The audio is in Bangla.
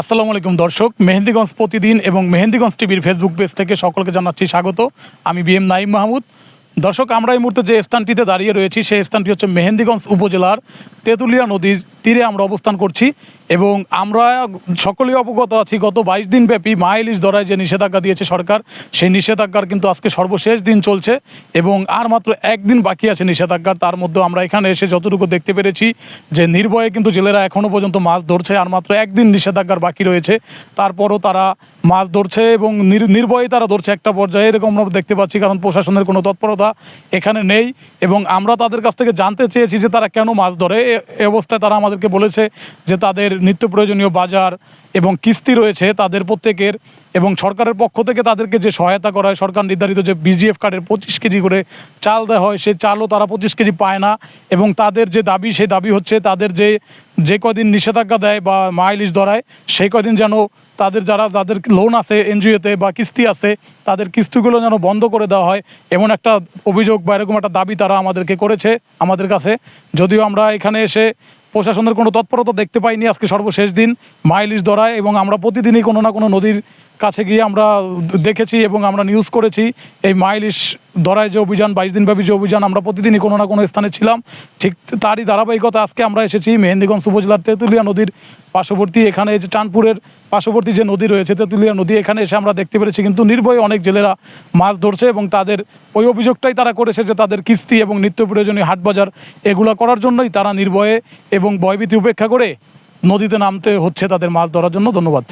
আসসালামু আলাইকুম দর্শক, মেহেন্দিগঞ্জ প্রতিদিন এবং মেহেন্দিগঞ্জ টিভির ফেসবুক পেজ থেকে সকলকে জানাচ্ছি স্বাগত। আমি বি এম নাইম মাহমুদ। দর্শক, আমরা এই মুহূর্তে যে স্থানটিতে দাঁড়িয়ে রয়েছি, সেই স্থানটি হচ্ছে মেহেন্দিগঞ্জ উপজেলার তেঁতুলিয়া নদীর তীরে আমরা অবস্থান করছি এবং আমরা সকলেই অবগত আছি, গত বাইশ দিন ব্যাপী মা ইলিশ ধরায় যে নিষেধাজ্ঞা দিয়েছে সরকার, সেই নিষেধাজ্ঞার কিন্তু আজকে সর্বশেষ দিন চলছে এবং আর মাত্র একদিন বাকি আছে নিষেধাজ্ঞার। তার মধ্যে আমরা এখানে এসে যতটুকু দেখতে পেরেছি যে নির্ভয়ে কিন্তু জেলেরা এখনও পর্যন্ত মাছ ধরছে, আর মাত্র একদিন নিষেধাজ্ঞার বাকি রয়েছে। তারপরও তারা মাছ ধরছে এবং নির- নির্ভয়ে তারা ধরছে একটা পর্যায়ে, এরকম আমরা দেখতে পাচ্ছি, কারণ প্রশাসনের কোনো তৎপরতা এখানে নেই এবং আমরা তাদের কাছ থেকে জানতে চেয়েছি যে তারা কেন মাছ ধরে। এ অবস্থায় তারা আমাদেরকে বলেছে যে তাদের নিত্য প্রয়োজনীয় বাজার এবং কিস্তি রয়েছে তাদের প্রত্যেকের। এবং সরকারের পক্ষ থেকে তাদেরকে যে সহায়তা করা হয়, সরকার নির্ধারিত যে বিজিএফ কার্ডের পঁচিশ কেজি করে চাল দেওয়া হয়, সেই চালও তারা পঁচিশ কেজি পায় না এবং তাদের যে দাবি, সেই দাবি হচ্ছে তাদের যে যে কদিন নিষেধাজ্ঞা দেয় বা মাইলিশ ধরায়, সেই কদিন যেন তাদের যারা, তাদের লোন আছে এনজিওতে বা কিস্তি আছে, তাদের কিস্তিগুলো যেন বন্ধ করে দেওয়া হয়, এমন একটা অভিযোগ বা এরকম একটা দাবি তারা আমাদেরকে করেছে, আমাদের কাছে। যদিও আমরা এখানে এসে প্রশাসনের কোনো তৎপরতা দেখতে পাইনি, আজকে সর্বশেষ দিন মাইলিশ ধরায় এবং আমরা প্রতিদিনই কোনো না কোনো নদীর কাছে গিয়ে আমরা দেখেছি এবং আমরা নিউজ করেছি। এই মাইলিশ দরায় যে অভিযান, বাইশ দিনব্যাপী যে অভিযান আমরা প্রতিদিনই কোনো না কোনো স্থানে ছিলাম। ঠিক তারই ধারাবাহিকতা আজকে আমরা এসেছি মেহেন্দিগঞ্জ উপজেলার তেঁতুলিয়া নদীর পার্শ্ববর্তী। এখানে যে চাঁদপুরের পার্শ্ববর্তী যে নদী রয়েছে, তেঁতুলিয়া নদী, এখানে এসে আমরা দেখতে পেরেছি কিন্তু নির্ভয়ে অনেক জেলেরা মাছ ধরছে এবং তাদের ওই অভিযোগটাই তারা করেছে যে তাদের কিস্তি এবং নিত্য প্রয়োজনীয় হাট বাজার এগুলো করার জন্যই তারা নির্ভয়ে এবং ভয়ভীতি উপেক্ষা করে নদীতে নামতে হচ্ছে তাদের মাছ ধরার জন্য। ধন্যবাদ।